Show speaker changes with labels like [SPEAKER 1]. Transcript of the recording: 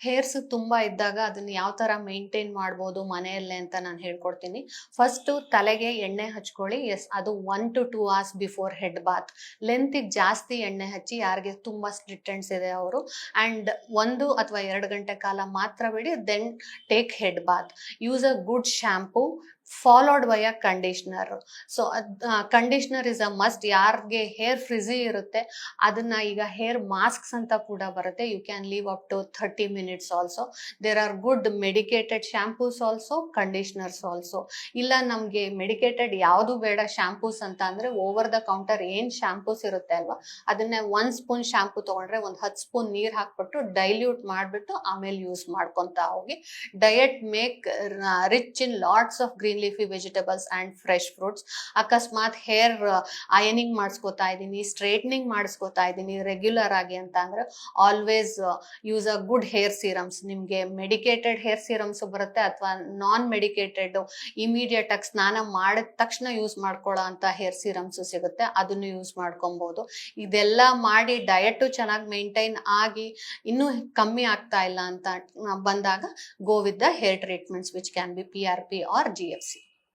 [SPEAKER 1] Hairs ತುಂಬಾ ಇದ್ದಾಗ ಅದನ್ನ ಯಾವ ತರ ಮೇಂಟೈನ್ ಮಾಡ್ಬೋದು ಮನೆಯಲ್ಲೇ ಅಂತ ನಾನು ಹೇಳ್ಕೊಡ್ತೀನಿ. ಫಸ್ಟ್ ತಲೆಗೆ ಎಣ್ಣೆ ಹಚ್ಕೊಳ್ಳಿ. ಎಸ್, ಅದು one to two hours before head bath ಲೆಂತಿಗೆ ಜಾಸ್ತಿ ಎಣ್ಣೆ ಹಚ್ಚಿ ಯಾರಿಗೆ ತುಂಬಾ ಸ್ಲಿಟ್ ಇದೆ ಅವರು. ಅಂಡ್ ಒಂದು ಅಥವಾ ಎರಡು ಗಂಟೆ ಕಾಲ ಮಾತ್ರ ಬಿಡಿ then take head bath use a good shampoo followed by a conditioner so conditioner is a must ಯಾರಿಗೆ ಹೇರ್ ಫ್ರಿಜಿ ಇರುತ್ತೆ, ಅದನ್ನ ಈಗ ಹೇರ್ ಮಾಸ್ಕ್ಸ್ ಅಂತ ಕೂಡ ಬರುತ್ತೆ. You can leave up to thirty minutes also there are good medicated shampoos also conditioners also ಇಲ್ಲ ನಮಗೆ medicated ಯಾವುದು ಬೇಡ ಶ್ಯಾಂಪೂಸ್ ಅಂತ ಅಂದ್ರೆ ಓವರ್ ದ ಕೌಂಟರ್ ಏನ್ ಶ್ಯಾಂಪೂಸ್ ಇರುತ್ತೆ ಅಲ್ವಾ? ಅದನ್ನೇ ಒಂದ್ ಸ್ಪೂನ್ ಶಾಂಪೂ ತಗೊಂಡ್ರೆ ಒಂದು ಹತ್ತು ಸ್ಪೂನ್ ನೀರ್ ಹಾಕ್ಬಿಟ್ಟು ಡೈಲ್ಯೂಟ್ ಮಾಡ್ಬಿಟ್ಟು ಆಮೇಲೆ ಯೂಸ್ ಮಾಡ್ಕೊಂತ ಹೋಗಿ. Diet make rich in lots of green leafy vegetables and fresh fruits ಅಕಸ್ಮಾತ್ ಹೇರ್ ಅಯನಿಂಗ್ ಮಾಡಿಸ್ಕೊತಾ ಇದ್ದೀನಿ ಸ್ಟ್ರೇಟ್ನಿಂಗ್ ಮಾಡಿಸ್ಕೊತಾ ಇದ್ದೀನಿ ರೆಗ್ಯುಲರ್ ಆಗಿ ಅಂತ ಅಂದ್ರೆ always use a good hair serums ನಿಮಗೆ ಮೆಡಿಕೇಟೆಡ್ ಹೇರ್ ಸೀರಮ್ಸ್ ಬರುತ್ತೆ ಅಥವಾ ನಾನ್ ಮೆಡಿಕೇಟೆಡ್ ಇಮಿಡಿಯೇಟ್ ಆಗಿ ಸ್ನಾನ ಮಾಡಿದ ತಕ್ಷಣ ಯೂಸ್ ಮಾಡ್ಕೊಳ್ಳೋ ಅಂತ ಹೇರ್ ಸೀರಮ್ಸ್ ಸಿಗುತ್ತೆ, ಅದನ್ನು ಯೂಸ್ ಮಾಡ್ಕೊಬಹುದು ಇದೆಲ್ಲ ಮಾಡಿ ಡಯಟು ಚೆನ್ನಾಗಿ ಮೇಂಟೈನ್ ಆಗಿ ಇನ್ನೂ ಕಮ್ಮಿ ಆಗ್ತಾ ಇಲ್ಲ ಅಂತ, ಬಂದಾಗ go with the hair treatments which can be P R P R G F